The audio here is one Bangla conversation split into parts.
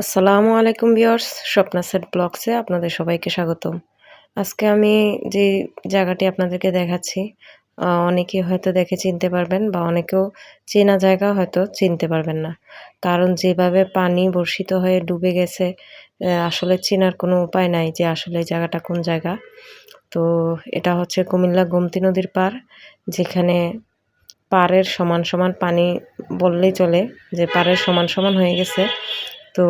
আসসালামু আলাইকুম ভিউয়ার্স, স্বপ্না সেট ব্লগসে আপনাদের সবাইকে স্বাগতম। আজকে আমি যে জায়গাটি আপনাদেরকে দেখাচ্ছি অনেকে হয়তো দেখে চিনতে পারবেন বা অনেকেও চেনা জায়গা হয়তো চিনতে পারবেন না। কারণ যেভাবে পানি বর্ষিত হয়ে ডুবে গেছে আসলে চেনার কোনো উপায় নাই যে আসলে জায়গাটা কোন জায়গা। তো এটা হচ্ছে কুমিল্লা গোমতী নদীর পার যেখানে পাড়ের সমান সমান পানি বললেই চলে যে পাড়ের সমান সমান হয়ে গেছে। তো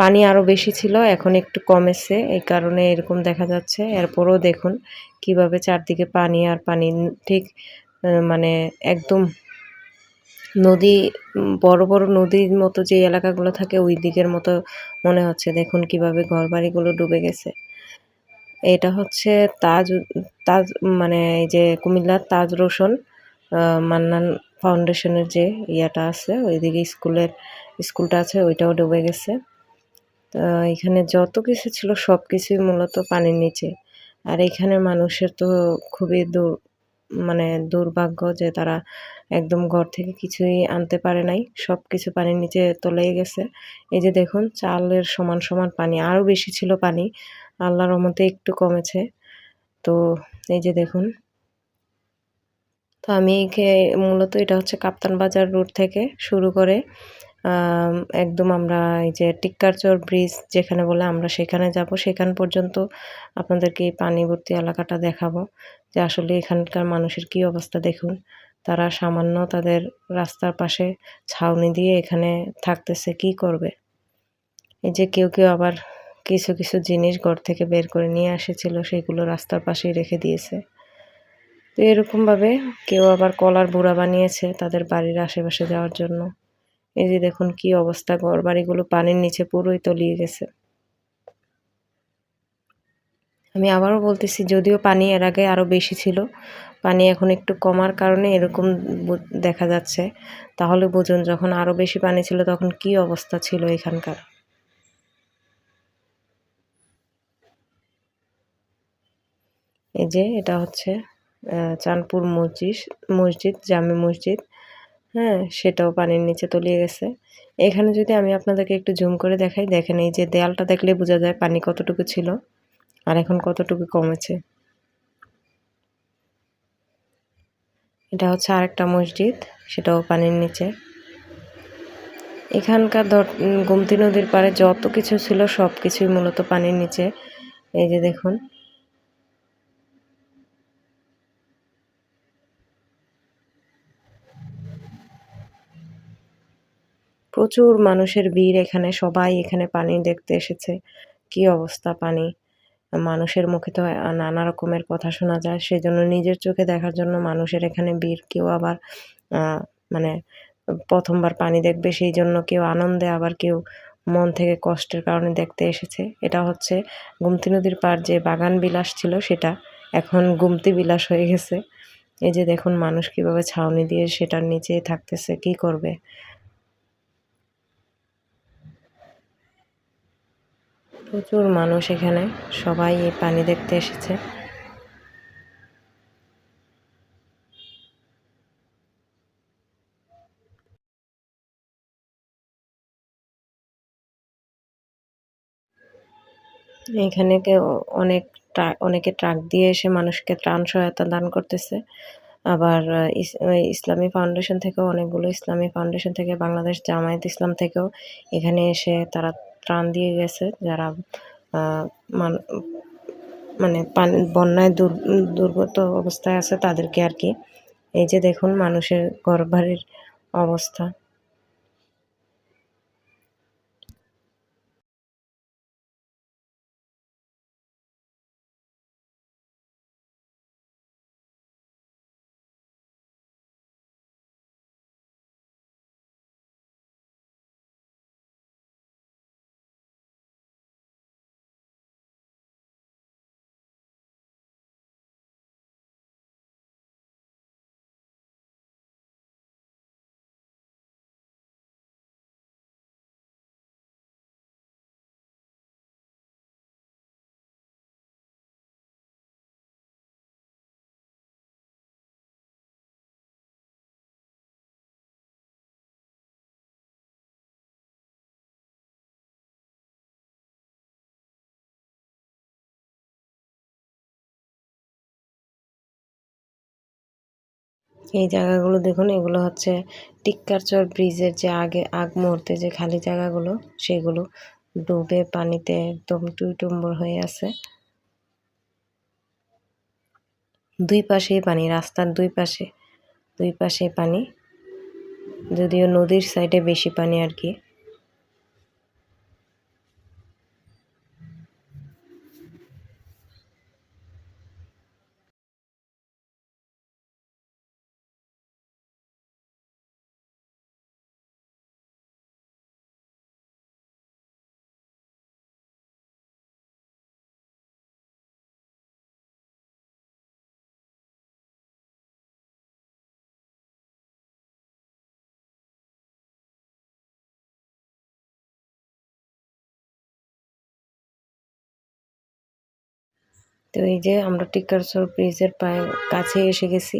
পানি আরও বেশি ছিল, এখন একটু কমেছে, এই কারণে এরকম দেখা যাচ্ছে। এরপরও দেখুন কীভাবে চারদিকে পানি আর পানি, ঠিক মানে একদম নদী, বড় বড় নদীর মতো যে এলাকাগুলো থাকে ওই দিকের মতো মনে হচ্ছে। দেখুন কীভাবে ঘরবাড়িগুলো ডুবে গেছে। এটা হচ্ছে তাজ তাজ মানে এই যে কুমিল্লার তাজ রোশন মান্নান ফাউন্ডেশনের যে ইয়াটা আছে, ওইদিকে স্কুলের স্কুলটা আছে, ওইটাও ডুবে গেছে। তো এখানে যত কিছু ছিল সব কিছুই মূলত পানির নিচে। আর এখানে মানুষের তো খুবই দূর মানে দুর্ভাগ্য যে তারা একদম ঘর থেকে কিছুই আনতে পারে নাই। সব কিছু পানির নিচে তলেই গেছে। এই যে দেখুন, চালের সমান সমান পানি, আরও বেশি ছিল পানি। আল্লাহর রহমতে একটু কমেছে। তো এই যে দেখুন, তো আমি মূলত এটা হচ্ছে কাপ্তান বাজার রোড থেকে শুরু করে একদম আমরা এই যে টিক্কারচর ব্রিজ যেখানে বলে আমরা সেখানে যাব, সেখান পর্যন্ত আপনাদেরকে এই পানিবর্তী এলাকাটা দেখাবো। যে আসলে এখানকার মানুষের কি অবস্থা দেখুন। তারা সামান্য তাদের রাস্তার পাশে ছাউনি দিয়ে এখানে থাকতেছে, কি করবে? এই যে কেউ কেউ আবার কিছু কিছু জিনিস ঘর থেকে বের করে নিয়ে এসেছিল, সেগুলো রাস্তার পাশেই রেখে দিয়েছে। তো এরকমভাবে কেউ আবার কলার বুড়া বানিয়েছে তাদের বাড়ির আশেপাশে যাওয়ার জন্য। এই যে দেখুন কি অবস্থা, ঘর বাড়িগুলো পানির নিচে পুরোই তলিয়ে গেছে। আমি আবারও বলতেছি, যদিও পানি এর আগে আরও বেশি ছিল, পানি এখন একটু কমার কারণে এরকম দেখা যাচ্ছে। তাহলে বুঝুন, যখন আরও বেশি পানি ছিল তখন কি অবস্থা ছিল এখানকার। এই যে এটা হচ্ছে চাঁদপুর মসজিদ মসজিদ, জামে মসজিদ। হ্যাঁ সেটাও পানির নিচে তলিয়ে গেছে। এখানে যদি আমি আপনাদেরকে একটু জুম করে দেখাই, দেখেন এই যে দেয়ালটা দেখলে বোঝা যায় পানি কতটুকু ছিল আর এখন কতটুকু কমেছে। এটা হচ্ছে আরেকটা মসজিদ, সেটাও পানির নিচে। এখানকার ধর গুমতি নদীর পাড়ে যত কিছু ছিল সব কিছুই মূলত পানির নিচে। এই যে দেখুন প্রচুর মানুষের ভিড় এখানে, সবাই এখানে পানি দেখতে এসেছে। কি অবস্থা পানি? মানুষের মুখে তো নানা রকমের কথা শোনা যায়। সেজন্য নিজের চোখে দেখার জন্য মানুষের এখানে ভিড়। কেউ আবার মানে প্রথমবার পানি দেখবে সেই জন্য কেউ আনন্দে, আবার কেউ মন থেকে কষ্টের কারণে দেখতে এসেছে। এটা হচ্ছে গুমতি নদীর পার যে বাগান বিলাস ছিল, সেটা এখন গুমতি বিলাস হয়ে গেছে। এই যে দেখুন মানুষ কীভাবে ছাউনি দিয়ে সেটার নিচে থাকতেছে, কি করবে? প্রচুর মানুষ এখানে। সবাই এই পানি দেখতে এসেছে। এখানে অনেক অনেকে ট্রাক দিয়ে এসে মানুষকে ত্রাণ সহায়তা দান করতেছে। আবার ইসলামী ফাউন্ডেশন থেকেও অনেকগুলো ইসলামী ফাউন্ডেশন থেকে, বাংলাদেশ জামায়াত ইসলাম থেকেও এখানে এসে তারা ত্রাণ দিয়ে গেছে, যারা মানে পানি, বন্যায় দুর্গত অবস্থায় আছে তাদেরকে আর কি। এই যে দেখুন মানুষের ঘর বাড়ির অবস্থা। এই জায়গাগুলো দেখুন, এগুলো হচ্ছে টিক্কারচর ব্রিজের যে আগে, আগ মুহূর্তে যে খালি জায়গাগুলো, সেগুলো ডুবে পানিতে একদম টুইটুম্বর হয়ে আছে। দুই পাশেই পানি, রাস্তার দুই পাশে দুই পাশে পানি, যদিও নদীর সাইডে বেশি পানি আর কি। তো এই যে আমরা টিক্কারসর ব্রিজের পায়ে কাছে এসে গেছি।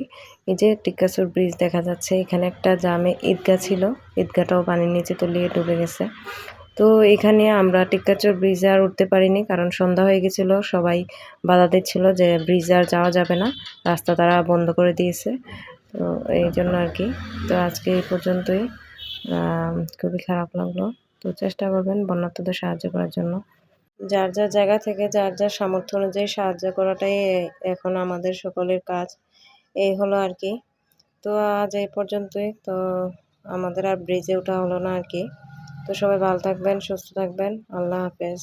এই যে টিক্কারসর ব্রিজ দেখা যাচ্ছে, এখানে একটা জামে ঈদগাহ ছিল। ঈদগাহটাও পানির নিচে তলিয়ে ডুবে গেছে। তো এখানে আমরা টিক্কাচর ব্রিজে আর উঠতে পারিনি, কারণ সন্ধ্যা হয়ে গেছিল, সবাই বাধা দিচ্ছিল যে ব্রিজে আর যাওয়া যাবে না, রাস্তা তারা বন্ধ করে দিয়েছে। তো এই জন্য আর কি। তো আজকে এই পর্যন্তই। খুবই খারাপ লাগল। তো চেষ্টা করবেন বন্যার্থদের সাহায্য করার জন্য। যার যার জায়গা থেকে যার যার সামর্থ্য অনুযায়ী সাহায্য করাটাই এখন আমাদের সকলের কাজ। এই হলো আর কি। তো আজ এই পর্যন্তই। তো আমাদের আর ব্রিজে ওঠা হলো না আর কি। তো সবাই ভালো থাকবেন, সুস্থ থাকবেন। আল্লাহ হাফেজ।